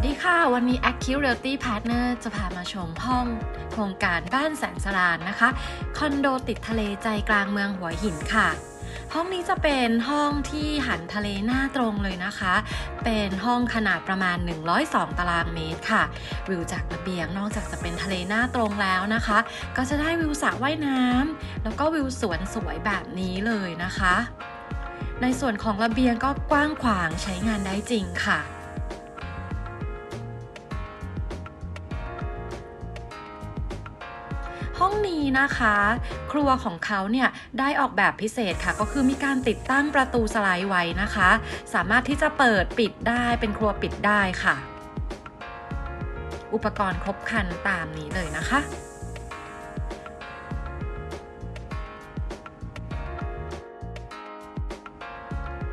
วัสดีค่ะ วันนี้ Active Realty Partner จะพามาชมห้องโครงการบ้านแสงสรานนะคะ คอนโดติดทะเลใจกลางเมืองหัวหินค่ะ ห้องนี้จะเป็นห้องที่หันทะเลหน้าตรงเลยนะคะ เป็นห้องขนาดประมาณ 102 ตารางเมตรค่ะ วิวจากระเบียงนอกจากจะเป็นทะเลหน้าตรงแล้วนะคะ ก็จะได้วิวสระว่ายน้ำแล้วก็วิวสวนสวยแบบนี้เลยนะคะ ในส่วนของระเบียงก็กว้างขวางใช้งานได้จริงค่ะ ห้องนี้นะคะ ครัวของเขาเนี่ยได้ออกแบบพิเศษค่ะ ก็คือมีการติดตั้งประตูสไลด์ไว้นะคะ สามารถที่จะเปิดปิดได้เป็นครัวปิดได้ค่ะ อุปกรณ์ครบครันตามนี้เลยนะคะ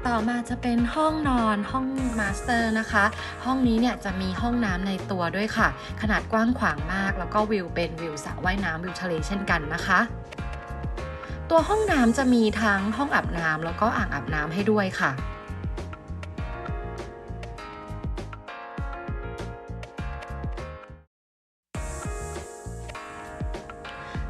ต่อมาจะเป็นห้องนอนห้องมาสเตอร์นะคะ ห้องนี้เนี่ยจะมีห้องน้ำในตัวด้วยค่ะ ขนาดกว้างขวางมาก แล้วก็วิวเป็นวิวสระว่ายน้ำวิวทะเลเช่นกันนะคะ ตัวห้องน้ำจะมีทั้งห้องอาบน้ำแล้วก็อ่างอาบน้ำให้ด้วยค่ะ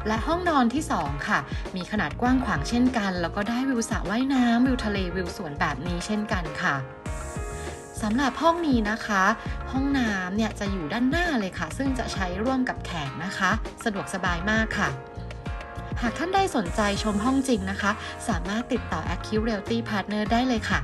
และห้องนอนที่ 2 ค่ะ มีขนาดกว้างขวางเช่นกัน แล้วก็ได้วิวสระว่ายน้ำวิวทะเลวิวสวนแบบนี้เช่นกันค่ะสำหรับห้องนี้นะคะ ห้องน้ำเนี่ยจะอยู่ด้านหน้าเลยค่ะ ซึ่งจะใช้ร่วมกับแขกนะคะ สะดวกสบายมากค่ะ หากท่านใดสนใจชมห้องจริงนะคะ สามารถติดต่อ Acute Realty Partner ได้เลยค่ะ